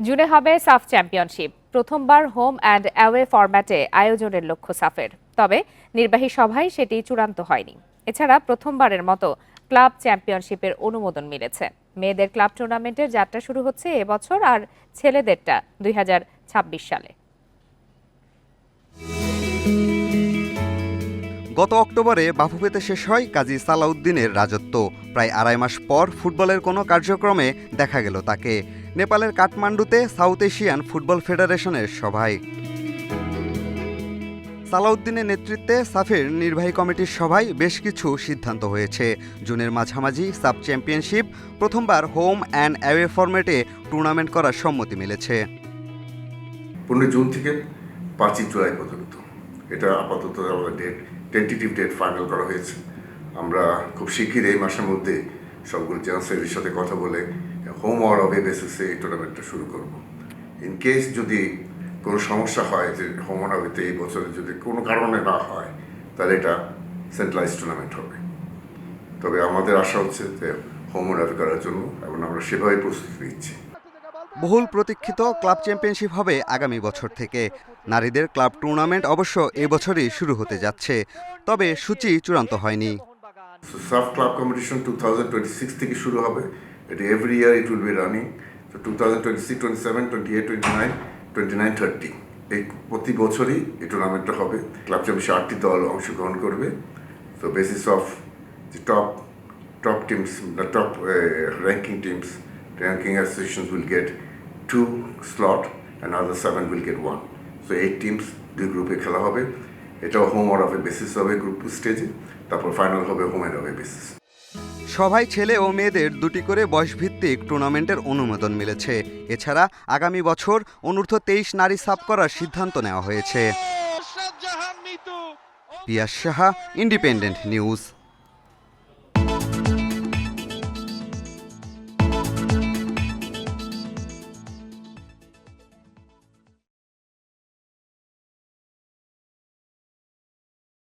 জুনে হবে সাফ চ্যাম্পিয়নশিপ। প্রথমবার হোম অ্যান্ড অ্যাওয়ে ফরম্যাটে আয়োজনের লক্ষ্য সাফের। তবে নির্বাহী সভায় সেটি চূড়ান্ত হয়নি। এছাড়া প্রথমবারের মতো ক্লাব চ্যাম্পিয়নশিপের অনুমোদন মিলেছে। মেয়েদের ক্লাব টুর্নামেন্টের যাত্রা শুরু হচ্ছে এবছর আর ছেলেদেরটা দুই হাজার ছাব্বিশ সালে। গত অক্টোবরে বাফুফেতে শেষ হয় কাজী সালাউদ্দিনের রাজত্ব। প্রায় আড়াই মাস পর ফুটবলের কোনো কার্যক্রমে দেখা গেল তাকে। নেপালের কাঠমান্ডুতে সাউথ এশিয়ান ফুটবল ফেডারেশনের সভায়। সালাউদ্দিনের নেতৃত্বে সাফের নির্বাহী কমিটির সভায় বেশ কিছু সিদ্ধান্ত হয়েছে। জুনের মাঝামাঝি সাব চ্যাম্পিয়নশিপ প্রথমবার হোম অ্যান্ড অ্যাওয়ে ফরম্যাটে টুর্নামেন্ট করার সম্মতি মিলেছে। পনেরো জুন থেকে পাঁচই জুলাই পর্যন্ত। এটা আপাতত আমাদের ডেট টেন্টেটিভ ডেট ফাইনাল করা হয়েছে। আমরা খুব শিগগির এই মাসের মধ্যে সবগুলো চ্যান্সেলের সাথে কথা বলে, হোম অর অবে বেসিসে এই টুর্নামেন্টটা শুরু করব। ইন কেস যদি কোনো সমস্যা হয় যে হোম অর অবেতে এই বছরে যদি কোনো কারণে না হয়, তাহলে এটা সেন্ট্রালাইজ টুর্নামেন্ট হবে। তবে আমাদের আশা হচ্ছে যে হোম অর করার জন্য এবং আমরা সেভাবেই প্রস্তুতি নিচ্ছি। বহুল প্রতীক্ষিত ক্লাব চ্যাম্পিয়নশিপ হবে আগামী বছর থেকে। নারীদের ক্লাব টুর্নামেন্ট অবশ্য এবছরই শুরু হতে যাচ্ছে, তবে সূচি চূড়ান্ত হয়নি। SAFF club competition two thousand twenty six থেকে শুরু হবে। এটা every year it will be running তো two thousand twenty six twenty seven twenty eight twenty nine twenty nine thirty এই প্রতি বছরই এই টুর্নামেন্টটা হবে। ক্লাব চ্যাম্পিয়নশিপ আটটি দল অংশগ্রহণ করবে। তো basis of top top teams, the top uh, ranking teams, ranking associations will get two slot, and other seven will get one. So eight teams দুই গ্রুপে খেলা হবে। এটাও হোম আর অফে বেসিস হবে গ্রুপ স্টেজে তারপর ফাইনাল হবে হোম অ্যান্ড অফে বেসিস সভায় ছেলে ও মেয়েদের দুটি করে বয়সভিত্তিক টুর্নামেন্টের অনুমোদন মিলেছে। এছাড়া আগামী বছর অনূর্ধ্ব তেইশ নারী সাফ করার সিদ্ধান্ত নেওয়া হয়েছে। পিয়াস সাহা ইন্ডিপেন্ডেন্ট নিউজ